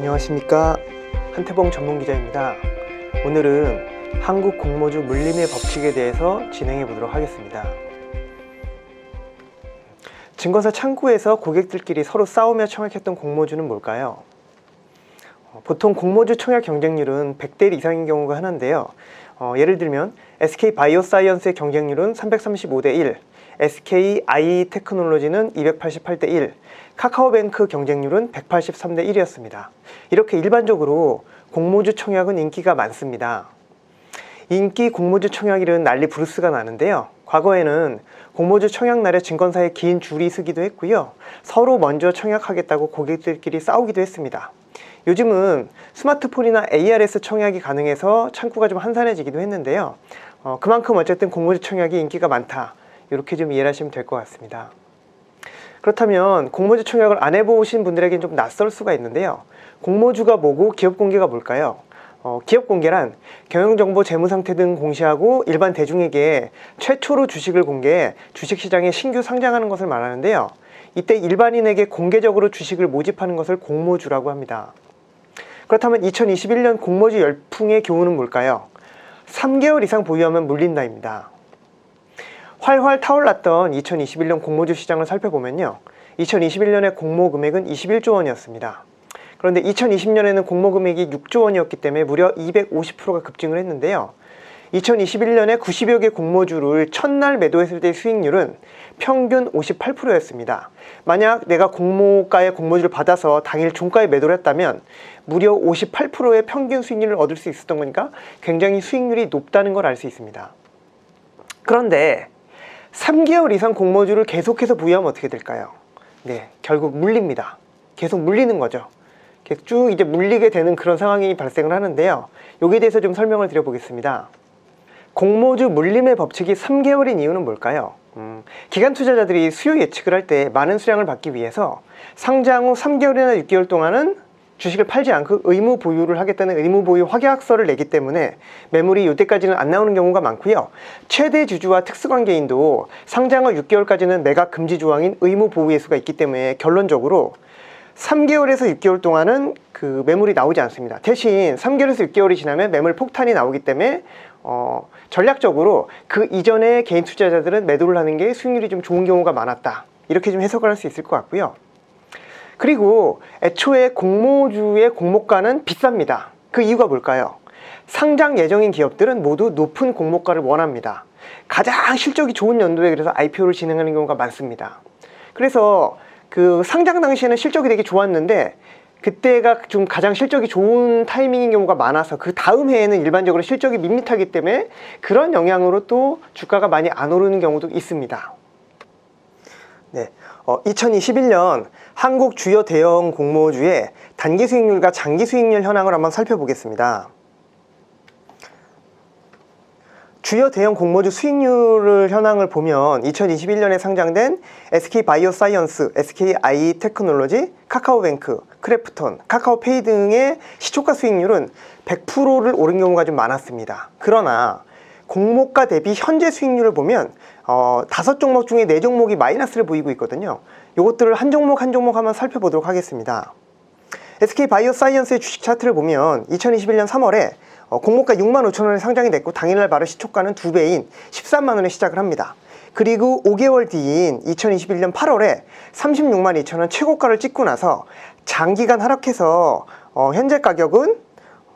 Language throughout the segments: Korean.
안녕하십니까? 한태봉 전문기자입니다. 오늘은 한국 공모주 물림의 법칙에 대해서 진행해 보도록 하겠습니다. 증권사 창구에서 고객들끼리 서로 싸우며 청약했던 공모주는 뭘까요? 어, 보통 공모주 청약 경쟁률은 100대 1 이상인 경우가 하나인데요. 어, 예를 들면 SK 바이오사이언스의 경쟁률은 335대 1 SK i 테크놀로지는 288대 1, 카카오뱅크 경쟁률은 183대 1이었습니다. 이렇게 일반적으로 공모주 청약은 인기가 많습니다. 인기 공모주 청약일은 난리 부르스가 나는데요. 과거에는 공모주 청약날에 증권사에 긴 줄이 서기도 했고요. 서로 먼저 청약하겠다고 고객들끼리 싸우기도 했습니다. 요즘은 스마트폰이나 ARS 청약이 가능해서 창구가 좀 한산해지기도 했는데요. 어, 그만큼 어쨌든 공모주 청약이 인기가 많다. 이렇게 좀 이해를 하시면 될 것 같습니다. 그렇다면 공모주 청약을 안 해보신 분들에게는 좀 낯설 수가 있는데요. 공모주가 뭐고 기업 공개가 뭘까요? 어, 기업 공개란 경영정보, 재무상태 등 공시하고 일반 대중에게 최초로 주식을 공개해 주식시장에 신규 상장하는 것을 말하는데요. 이때 일반인에게 공개적으로 주식을 모집하는 것을 공모주라고 합니다. 그렇다면 2021년 공모주 열풍의 교훈은 뭘까요? 3개월 이상 보유하면 물린다입니다. 활활 타올랐던 2021년 공모주 시장을 살펴보면요. 2021년의 공모 금액은 21조 원이었습니다. 그런데 2020년에는 공모 금액이 6조 원이었기 때문에 무려 250%가 급증을 했는데요. 2021년에 90여 개 공모주를 첫날 매도했을 때 수익률은 평균 58%였습니다. 만약 내가 공모가의 공모주를 받아서 당일 종가에 매도를 했다면 무려 58%의 평균 수익률을 얻을 수 있었던 거니까 굉장히 수익률이 높다는 걸 알 수 있습니다. 그런데 3개월 이상 공모주를 계속해서 부여하면 어떻게 될까요? 네, 결국 물립니다. 계속 물리는 거죠. 쭉 이제 물리게 되는 그런 상황이 발생을 하는데요. 여기에 대해서 좀 설명을 드려보겠습니다. 공모주 물림의 법칙이 3개월인 이유는 뭘까요? 음, 기관 투자자들이 수요 예측을 할 때 많은 수량을 받기 위해서 상장 후 3개월이나 6개월 동안은 주식을 팔지 않고 의무 보유를 하겠다는 의무 보유 확약서를 내기 때문에 매물이 이때까지는 안 나오는 경우가 많고요. 최대 주주와 특수관계인도 상장 후 6개월까지는 매각 금지 조항인 의무 보유 예수가 있기 때문에 결론적으로 3개월에서 6개월 동안은 그 매물이 나오지 않습니다. 대신 3개월에서 6개월이 지나면 매물 폭탄이 나오기 때문에 어, 전략적으로 그 이전에 개인 투자자들은 매도를 하는 게 수익률이 좀 좋은 경우가 많았다. 이렇게 좀 해석을 할 수 있을 것 같고요. 그리고 애초에 공모주의 공모가는 비쌉니다. 그 이유가 뭘까요? 상장 예정인 기업들은 모두 높은 공모가를 원합니다. 가장 실적이 좋은 연도에 그래서 IPO를 진행하는 경우가 많습니다. 그래서 그 상장 당시에는 실적이 되게 좋았는데 그때가 좀 가장 실적이 좋은 타이밍인 경우가 많아서 그 다음 해에는 일반적으로 실적이 밋밋하기 때문에 그런 영향으로 또 주가가 많이 안 오르는 경우도 있습니다. 네, 어, 2021년 한국 주요 대형 공모주의 단기 수익률과 장기 수익률 현황을 한번 살펴보겠습니다. 주요 대형 공모주 수익률을 현황을 보면 2021년에 상장된 SK 바이오사이언스, SK i 테크놀로지, 카카오뱅크, 크래프톤, 카카오페이 등의 시초가 수익률은 100%를 오른 경우가 좀 많았습니다. 그러나 공모가 대비 현재 수익률을 보면 어, 다섯 종목 중에 네 종목이 마이너스를 보이고 있거든요. 이것들을 한 종목 한 종목 한번 살펴보도록 하겠습니다. SK 바이오사이언스의 주식 차트를 보면 2021년 3월에 어, 공모가 6만 5천 원에 상장이 됐고 당일날 바로 시초가는 두 배인 13만 원에 시작을 합니다. 그리고 5개월 뒤인 2021년 8월에 36만 2천 원 최고가를 찍고 나서 장기간 하락해서 어, 현재 가격은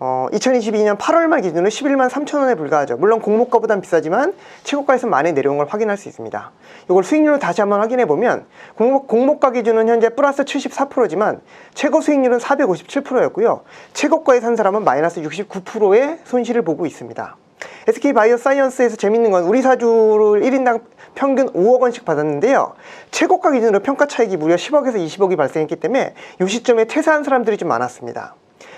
어, 2022년 8월 말 기준으로 11만 3천 원에 불과하죠. 물론 공모가보단 비싸지만 최고가에서 많이 내려온 걸 확인할 수 있습니다. 이걸 수익률을 다시 한번 확인해 보면 공모, 공모 가 기준은 현재 플러스 74%지만 최고 수익률은 457%였고요. 최고가에 산 사람은 마이너스 69%의 손실을 보고 있습니다. SK 바이오 사이언스에서 재밌는 건 우리 사주를 1인당 평균 5억 원씩 받았는데요. 최고가 기준으로 평가 차익이 무려 10억에서 20억이 발생했기 때문에 이 시점에 퇴사한 사람들이 좀 많았습니다.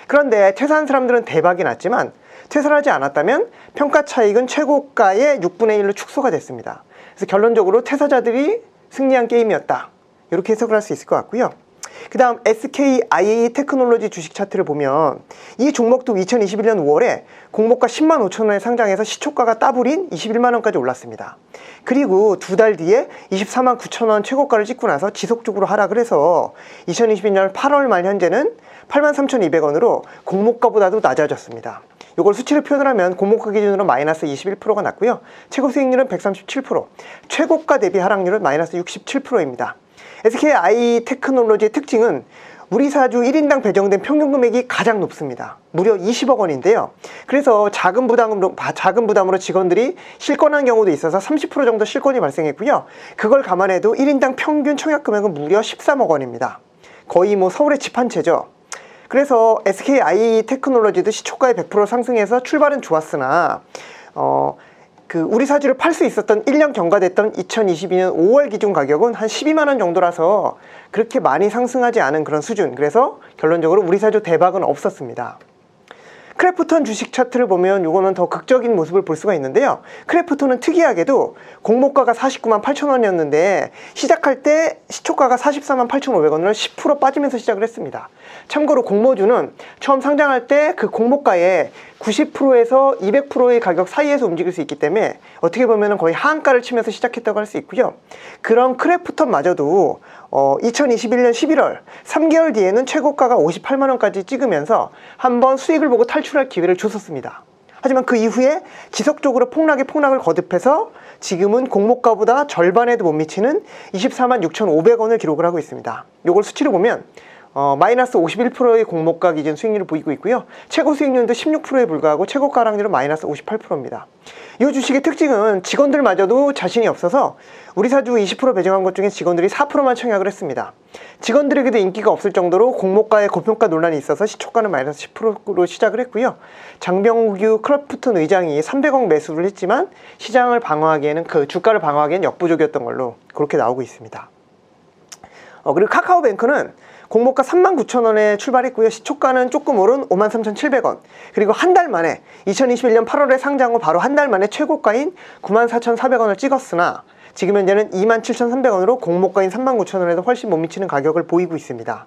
그런데 퇴사한 사람들은 대박이 났지만 퇴사를 하지 않았다면 평가 차익은 최고가의 6분의 1로 축소가 됐습니다. 그래서 결론적으로 퇴사자들이 승리한 게임이었다. 이렇게 해석을 할 수 있을 것 같고요. 그 다음 SKIA 테크놀로지 주식 차트를 보면 이 종목도 2021년 5월에 공모가 10만 5천 원에 상장해서 시초가가 따블인 21만 원까지 올랐습니다. 그리고 두 달 뒤에 24만 9천 원 최고가를 찍고 나서 지속적으로 하락을 해서 2022년 8월 말 현재는 8만 3,200원으로 공모가보다도 낮아졌습니다. 이걸 수치를 표현을 하면 공모가 기준으로 마이너스 21%가 났고요. 최고 수익률은 137%, 최고가 대비 하락률은 마이너스 67%입니다. SKI 테크놀로지의 특징은 우리 사주 1인당 배정된 평균 금액이 가장 높습니다. 무려 20억 원인데요. 그래서 작은 부담으로, 바- 작은 부담으로 직원들이 실권한 경우도 있어서 30% 정도 실권이 발생했고요. 그걸 감안해도 1인당 평균 청약 금액은 무려 13억 원입니다. 거의 뭐 서울의 집 한 채죠. 그래서 SKI 테크놀로지도 시초가에 100% 상승해서 출발은 좋았으나 어, 그 우리 사주를 팔 수 있었던 1년 경과됐던 2022년 5월 기준 가격은 한 12만 원 정도라서 그렇게 많이 상승하지 않은 그런 수준. 그래서 결론적으로 우리 사주 대박은 없었습니다. 크래프톤 주식 차트를 보면 이거는 더 극적인 모습을 볼 수가 있는데요. 크래프톤은 특이하게도 공모가가 49만 8천 원이었는데 시작할 때 시초가가 44만 8,500원을 10% 빠지면서 시작을 했습니다. 참고로 공모주는 처음 상장할 때 그 공모가의 90%에서 200%의 가격 사이에서 움직일 수 있기 때문에 어떻게 보면 거의 하한가를 치면서 시작했다고 할 수 있고요. 그런 크래프톤마저도 어, 2021년 11월 3개월 뒤에는 최고가가 58만 원까지 찍으면서 한번 수익을 보고 탈출할 기회를 줬었습니다. 하지만 그 이후에 지속적으로 폭락에 폭락을 거듭해서 지금은 공모가보다 절반에도 못 미치는 24만 6,500원을 기록을 하고 있습니다. 이걸 수치로 보면 어, 마이너스 51%의 공모가 기준 수익률을 보이고 있고요. 최고 수익률도 16%에 불과하고 최고가 하락률은 마이너스 58%입니다. 이 주식의 특징은 직원들마저도 자신이 없어서 우리 사주 20% 배정한 것 중에 직원들이 4%만 청약을 했습니다. 직원들에게도 인기가 없을 정도로 공모가의 고평가 논란이 있어서 시초가는 마이너스 10%로 시작을 했고요. 장병규 크래프톤 의장이 300억 매수를 했지만 시장을 방어하기에는 그 주가를 방어하기에는 역부족이었던 걸로 그렇게 나오고 있습니다. 어, 그리고 카카오뱅크는 공모가 3만 9천 원에 출발했고요. 시초가는 조금 오른 5만 3,700원. 그리고 한 달 만에 2021년 8월에 상장 후 바로 한 달 만에 최고가인 9만 4,400원을 찍었으나 지금 현재는 2만 7,300원으로 공모가인 3만 9천 원에도 훨씬 못 미치는 가격을 보이고 있습니다.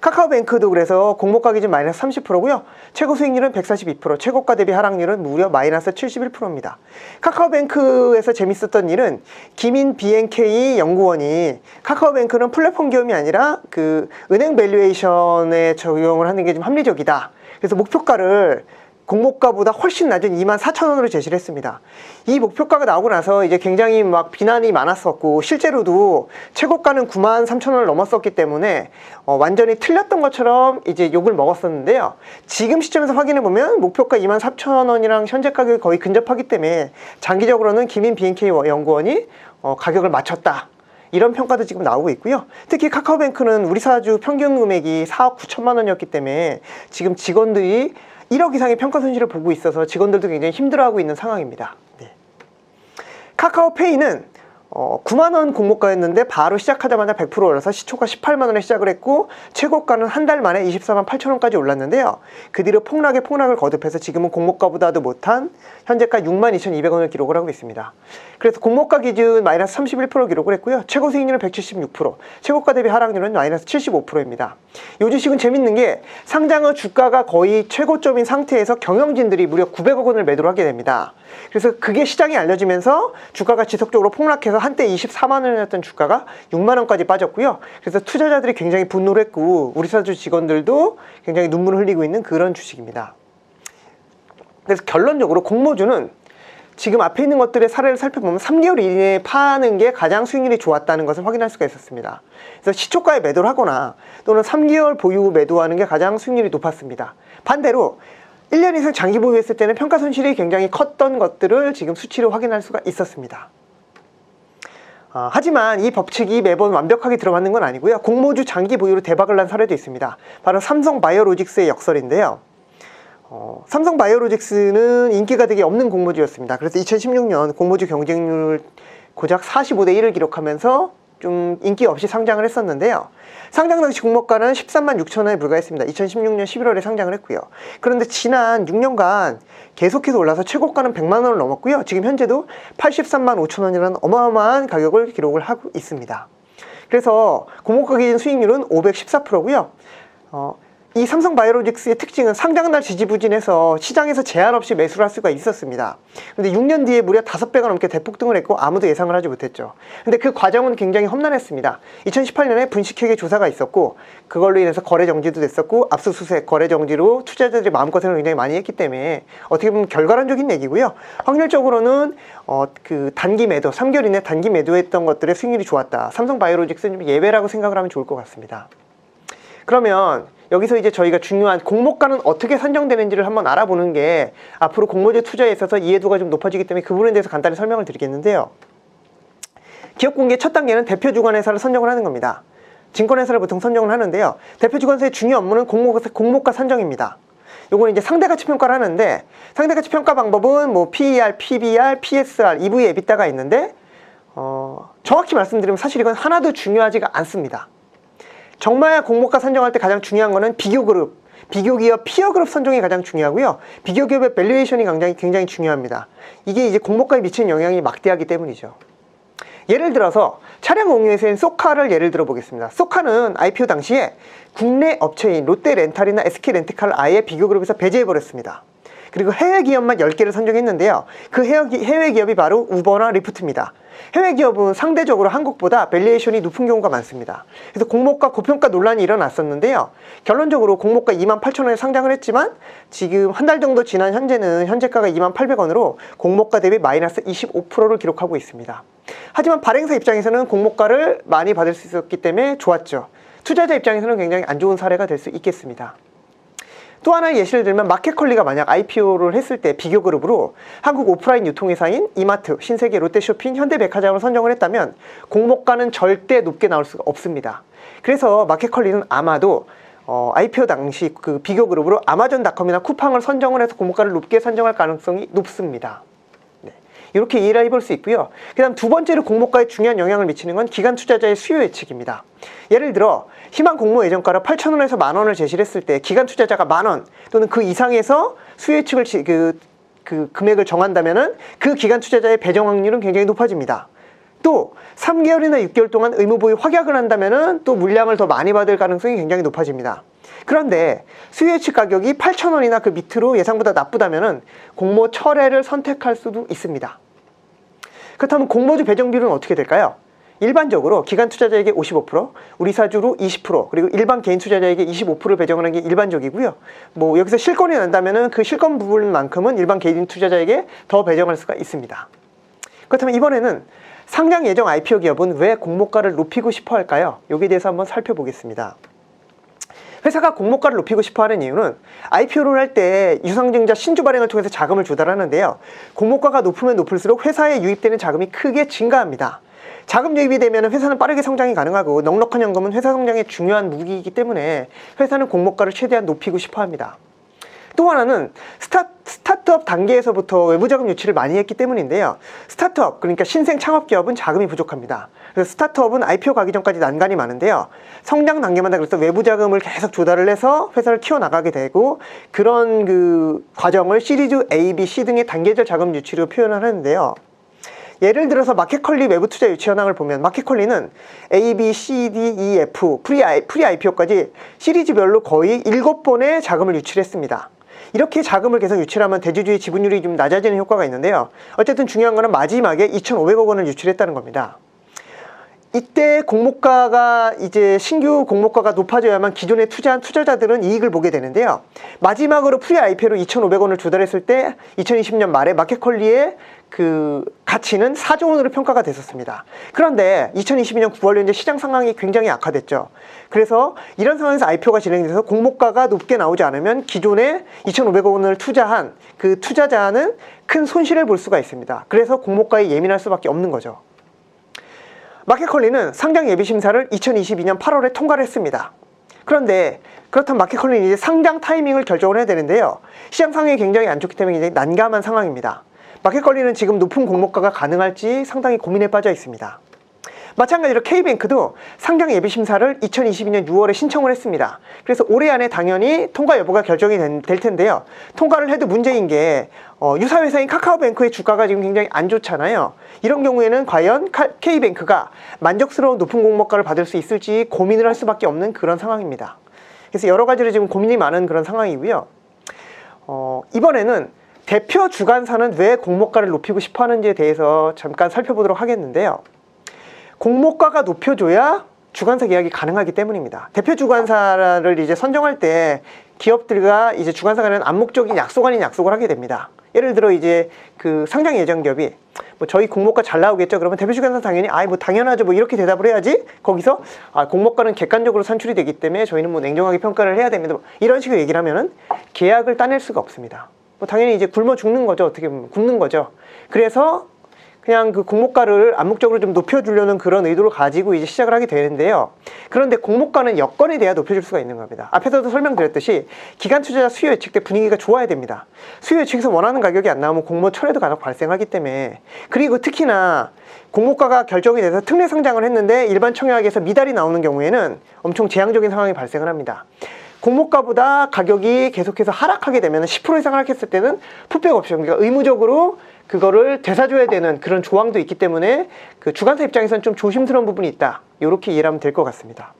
카카오뱅크도 그래서 공모가 기준 마이너스 30%고요. 최고 수익률은 142%, 최고가 대비 하락률은 무려 마이너스 71%입니다. 카카오뱅크에서 재밌었던 일은 김인 BNK 연구원이 카카오뱅크는 플랫폼 기업이 아니라 그 은행 밸류에이션에 적용을 하는 게 좀 합리적이다. 그래서 목표가를 공모가보다 훨씬 낮은 2만 4천 원으로 제시를 했습니다. 이 목표가가 나오고 나서 이제 굉장히 막 비난이 많았었고 실제로도 최고가는 9만 3천 원을 넘었었기 때문에 어, 완전히 틀렸던 것처럼 이제 욕을 먹었었는데요. 지금 시점에서 확인해 보면 목표가 2만 4천 원이랑 현재 가격이 거의 근접하기 때문에 장기적으로는 김인 BNK 연구원이 어, 가격을 맞췄다. 이런 평가도 지금 나오고 있고요. 특히 카카오뱅크는 우리 사주 평균 금액이 4억 9천만 원이었기 때문에 지금 직원들이 1억 이상의 평가 손실을 보고 있어서 직원들도 굉장히 힘들어하고 있는 상황입니다. 네. 카카오페이는 어, 9만 원 공모가였는데 바로 시작하자마자 100% 올라서 시초가 18만 원에 시작을 했고 최고가는 한 달 만에 24만 8천 원까지 올랐는데요. 그 뒤로 폭락에 폭락을 거듭해서 지금은 공모가보다도 못한 현재가 6만 2,200원을 기록을 하고 있습니다. 그래서 공모가 기준 마이너스 31% 기록을 했고요. 최고 수익률은 176%, 최고가 대비 하락률은 마이너스 75%입니다. 이 주식은 재밌는 게 상장 후 주가가 거의 최고점인 상태에서 경영진들이 무려 900억 원을 매도를 하게 됩니다. 그래서 그게 시장에 알려지면서 주가가 지속적으로 폭락해서 한때 24만 원이었던 주가가 6만 원까지 빠졌고요. 그래서 투자자들이 굉장히 분노를 했고 우리 사주 직원들도 굉장히 눈물을 흘리고 있는 그런 주식입니다. 그래서 결론적으로 공모주는 지금 앞에 있는 것들의 사례를 살펴보면 3개월 이내에 파는 게 가장 수익률이 좋았다는 것을 확인할 수가 있었습니다. 그래서 시초가에 매도를 하거나 또는 3개월 보유 매도하는 게 가장 수익률이 높았습니다. 반대로 1년 이상 장기 보유했을 때는 평가 손실이 굉장히 컸던 것들을 지금 수치로 확인할 수가 있었습니다. 아, 하지만 이 법칙이 매번 완벽하게 들어맞는 건 아니고요. 공모주 장기 보유로 대박을 난 사례도 있습니다. 바로 삼성 바이오로직스의 역설인데요. 어, 삼성 바이오로직스는 인기가 되게 없는 공모주였습니다. 그래서 2016년 공모주 경쟁률 고작 45대 1을 기록하면서 좀 인기 없이 상장을 했었는데요. 상장 당시 공모가는 13만 6천 원에 불과했습니다. 2016년 11월에 상장을 했고요. 그런데 지난 6년간 계속해서 올라서 최고가는 100만 원을 넘었고요. 지금 현재도 83만 5천 원이라는 어마어마한 가격을 기록을 하고 있습니다. 그래서 공모가 기준 수익률은 514%고요. 어, 이 삼성 바이오로직스의 특징은 상장 날 지지부진해서 시장에서 제한 없이 매수를 할 수가 있었습니다. 근데 6년 뒤에 무려 5배가 넘게 대폭등을 했고 아무도 예상을 하지 못했죠. 근데 그 과정은 굉장히 험난했습니다. 2018년에 분식회계 조사가 있었고 그걸로 인해서 거래 정지도 됐었고 압수수색, 거래 정지로 투자자들이 마음고생을 굉장히 많이 했기 때문에 어떻게 보면 결과론적인 얘기고요. 확률적으로는 어, 그 단기 매도, 3개월 이내 단기 매도했던 것들의 수익률이 좋았다. 삼성 바이오로직스는 좀 예외라고 생각을 하면 좋을 것 같습니다. 그러면 여기서 이제 저희가 중요한 공모가는 어떻게 산정되는지를 한번 알아보는 게 앞으로 공모주 투자에 있어서 이해도가 좀 높아지기 때문에 그 부분에 대해서 간단히 설명을 드리겠는데요. 기업 공개 첫 단계는 대표 주관회사를 선정을 하는 겁니다. 증권회사를 보통 선정을 하는데요. 대표 주관사의 중요 업무는 공모가, 공모가 산정입니다. 요거는 이제 상대가치 평가를 하는데 상대가치 평가 방법은 뭐 PER, PBR, PSR, EV, EBITDA가 있는데 어, 정확히 말씀드리면 사실 이건 하나도 중요하지가 않습니다. 정말 공모가 선정할 때 가장 중요한 거는 비교 그룹, 비교 기업, 피어 그룹 선정이 가장 중요하고요. 비교 기업의 밸류에이션이 굉장히 굉장히 중요합니다. 이게 이제 공모가에 미치는 영향이 막대하기 때문이죠. 예를 들어서 차량 공유회사인 소카를 예를 들어 보겠습니다. 소카는 IPO 당시에 국내 업체인 롯데 렌탈이나 SK렌트카를 아예 비교 그룹에서 배제해 버렸습니다. 그리고 해외 기업만 10개를 선정했는데요. 그 해외, 기업이 바로 우버나 리프트입니다. 해외 기업은 상대적으로 한국보다 밸류에이션이 높은 경우가 많습니다. 그래서 공모가 고평가 논란이 일어났었는데요. 결론적으로 공모가 2만 8천 원에 상장을 했지만 지금 한 달 정도 지난 현재는 현재가가 2만 800원으로 공모가 대비 마이너스 25%를 기록하고 있습니다. 하지만 발행사 입장에서는 공모가를 많이 받을 수 있었기 때문에 좋았죠. 투자자 입장에서는 굉장히 안 좋은 사례가 될 수 있겠습니다. 또 하나의 예시를 들면 마켓컬리가 만약 IPO를 했을 때 비교 그룹으로 한국 오프라인 유통회사인 이마트, 신세계, 롯데쇼핑, 현대백화점을 선정을 했다면 공모가는 절대 높게 나올 수가 없습니다. 그래서 마켓컬리는 아마도 어, IPO 당시 그 비교 그룹으로 아마존닷컴이나 쿠팡을 선정을 해서 공모가를 높게 선정할 가능성이 높습니다. 네. 이렇게 이해를 해볼 수 있고요. 그 다음 두 번째로 공모가에 중요한 영향을 미치는 건 기관 투자자의 수요 예측입니다. 예를 들어 희망 공모 예정가를 8,000원에서 만 원을 제시를 했을 때 기관 투자자가 만원 또는 그 이상에서 지- 그, 그 금액을 정한다면은 그 기관 투자자의 배정 확률은 굉장히 높아집니다. 또 3개월이나 6개월 동안 의무 보유 확약을 한다면은 또 물량을 더 많이 받을 가능성이 굉장히 높아집니다. 그런데 수요 예측 가격이 8,000원이나 그 밑으로 예상보다 나쁘다면은 공모 철회를 선택할 수도 있습니다. 그렇다면 공모주 배정 비율은 어떻게 될까요? 일반적으로 기관 투자자에게 55%, 우리 사주로 20%, 그리고 일반 개인 투자자에게 25%를 배정을 하는 게 일반적이고요. 뭐 여기서 실권이 난다면은 그 실권 부분만큼은 일반 개인 투자자에게 더 배정할 수가 있습니다. 그렇다면 이번에는 상장 예정 IPO 기업은 왜 공모가를 높이고 싶어 할까요? 여기에 대해서 한번 살펴보겠습니다. 회사가 공모가를 높이고 싶어 하는 이유는 IPO를 할 때 유상증자 신주 발행을 통해서 자금을 조달하는데요. 공모가가 높으면 높을수록 회사에 유입되는 자금이 크게 증가합니다. 자금 유입이 되면 회사는 빠르게 성장이 가능하고 넉넉한 현금은 회사 성장의 중요한 무기이기 때문에 회사는 공모가를 최대한 높이고 싶어 합니다. 또 하나는 스타, 스타트업 단계에서부터 외부 자금 유치를 많이 했기 때문인데요. 스타트업, 그러니까 신생 창업 기업은 자금이 부족합니다. 그래서 스타트업은 IPO 가기 전까지 난관이 많은데요. 성장 단계마다 그래서 외부 자금을 계속 조달을 해서 회사를 키워나가게 되고 그런 그 과정을 시리즈 A, B, C 등의 단계적 자금 유치로 표현을 하는데요. 예를 들어서 마켓컬리 외부 투자 유치 현황을 보면 마켓컬리는 A, B, C, D, E, F 프리, I, 프리 IPO까지 시리즈별로 거의 7번의 자금을 유치를 했습니다. 이렇게 자금을 계속 유치하면 대주주의 지분율이 좀 낮아지는 효과가 있는데요. 어쨌든 중요한 거는 마지막에 2,500억 원을 유치했다는 겁니다. 이때 공모가가 이제 신규 공모가가 높아져야만 기존에 투자한 투자자들은 이익을 보게 되는데요. 마지막으로 프리 IPO로 2,500원을 조달했을 때 2020년 말에 마켓컬리의 그 가치는 4조 원으로 평가가 됐었습니다. 그런데 2022년 9월 현재 시장 상황이 굉장히 악화됐죠. 그래서 이런 상황에서 IPO가 진행돼서 공모가가 높게 나오지 않으면 기존에 2,500억 원을 투자한 그 투자자는 큰 손실을 볼 수가 있습니다. 그래서 공모가에 예민할 수밖에 없는 거죠. 마켓컬리는 상장 예비 심사를 2022년 8월에 통과를 했습니다. 그런데 그렇다면 마켓컬리는 이제 상장 타이밍을 결정을 해야 되는데요. 시장 상황이 굉장히 안 좋기 때문에 굉장히 난감한 상황입니다. 마켓컬리는 지금 높은 공모가가 가능할지 상당히 고민에 빠져 있습니다. 마찬가지로 K뱅크도 상장 예비 심사를 2022년 6월에 신청을 했습니다. 그래서 올해 안에 당연히 통과 여부가 결정이 된- 될 텐데요. 통과를 해도 문제인 게 어, 유사 회사인 카카오뱅크의 주가가 지금 굉장히 안 좋잖아요. 이런 경우에는 과연 카- K뱅크가 만족스러운 높은 공모가를 받을 수 있을지 고민을 할 수밖에 없는 그런 상황입니다. 그래서 여러 가지로 지금 고민이 많은 그런 상황이고요. 어, 이번에는 대표 주관사는 왜 공모가를 높이고 싶어 하는지에 대해서 잠깐 살펴보도록 하겠는데요. 공모가가 높여줘야 주관사 계약이 가능하기 때문입니다. 대표 주관사를 이제 선정할 때 기업들과 이제 주관사 간에는 암묵적인 약속 아닌 약속을 하게 됩니다. 예를 들어 이제 그 상장 예정 기업이 뭐 저희 공모가 잘 나오겠죠. 그러면 대표 주관사 당연히 아이 뭐 당연하죠. 뭐 이렇게 대답을 해야지. 거기서 아 공모가는 객관적으로 산출이 되기 때문에 저희는 뭐 냉정하게 평가를 해야 됩니다. 뭐 이런 식으로 얘기를 하면은 계약을 따낼 수가 없습니다. 뭐 당연히 이제 굶어 죽는 거죠. 어떻게 보면 굶는 거죠. 그래서 그냥 그 공모가를 암묵적으로 좀 높여주려는 그런 의도를 가지고 이제 시작을 하게 되는데요. 그런데 공모가는 여건에 대해 높여줄 수가 있는 겁니다. 앞에서도 설명드렸듯이 기간 투자자 수요 예측 때 분위기가 좋아야 됩니다. 수요 예측에서 원하는 가격이 안 나오면 공모 철회도 간혹 발생하기 때문에 그리고 특히나 공모가가 결정이 돼서 특례 상장을 했는데 일반 청약에서 미달이 나오는 경우에는 엄청 재앙적인 상황이 발생을 합니다. 공모가보다 가격이 계속해서 하락하게 되면 10% 이상 하락했을 때는 풋백 옵션, 그러니까 의무적으로 그거를 되사줘야 되는 그런 조항도 있기 때문에 그 주관사 입장에서는 좀 조심스러운 부분이 있다. 이렇게 이해하면 될 것 같습니다.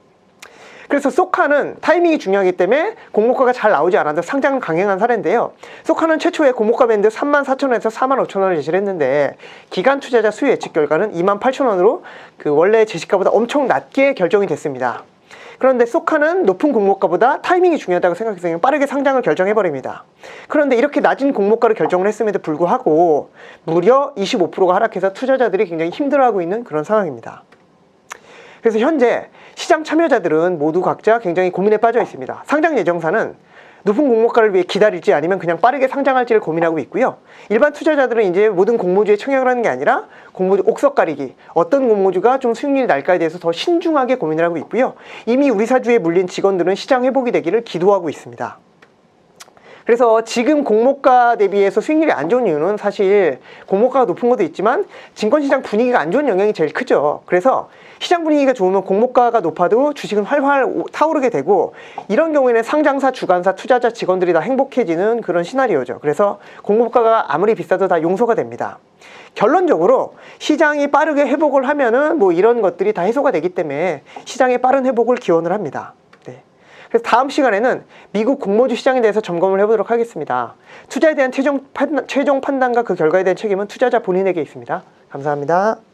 그래서 소카는 타이밍이 중요하기 때문에 공모가가 잘 나오지 않아도 상장을 강행한 사례인데요. 소카는 최초에 공모가 밴드 3만 4천 원에서 4만 5천 원을 제시를 했는데 기간 투자자 수요 예측 결과는 2만 8천 원으로 그 원래 제시가보다 엄청 낮게 결정이 됐습니다. 그런데 소카는 높은 공모가보다 타이밍이 중요하다고 생각해서 빠르게 상장을 결정해버립니다. 그런데 이렇게 낮은 공모가를 결정을 했음에도 불구하고 무려 25%가 하락해서 투자자들이 굉장히 힘들어하고 있는 그런 상황입니다. 그래서 현재 시장 참여자들은 모두 각자 굉장히 고민에 빠져 있습니다. 상장 예정사는 높은 공모가를 위해 기다릴지 아니면 그냥 빠르게 상장할지를 고민하고 있고요. 일반 투자자들은 이제 모든 공모주에 청약을 하는 게 아니라 공모주 옥석 가리기, 어떤 공모주가 좀 수익률이 날까에 대해서 더 신중하게 고민을 하고 있고요. 이미 우리 사주에 물린 직원들은 시장 회복이 되기를 기도하고 있습니다. 그래서 지금 공모가 대비해서 수익률이 안 좋은 이유는 사실 공모가가 높은 것도 있지만 증권시장 분위기가 안 좋은 영향이 제일 크죠. 그래서 시장 분위기가 좋으면 공모가가 높아도 주식은 활활 오- 타오르게 되고 이런 경우에는 상장사, 주관사, 투자자, 직원들이 다 행복해지는 그런 시나리오죠. 그래서 공모가가 아무리 비싸도 다 용서가 됩니다. 결론적으로 시장이 빠르게 회복을 하면은 뭐 이런 것들이 다 해소가 되기 때문에 시장의 빠른 회복을 기원을 합니다. 네. 그래서 다음 시간에는 미국 공모주 시장에 대해서 점검을 해보도록 하겠습니다. 투자에 대한 최종, 판, 최종 판단과 그 결과에 대한 책임은 투자자 본인에게 있습니다. 감사합니다.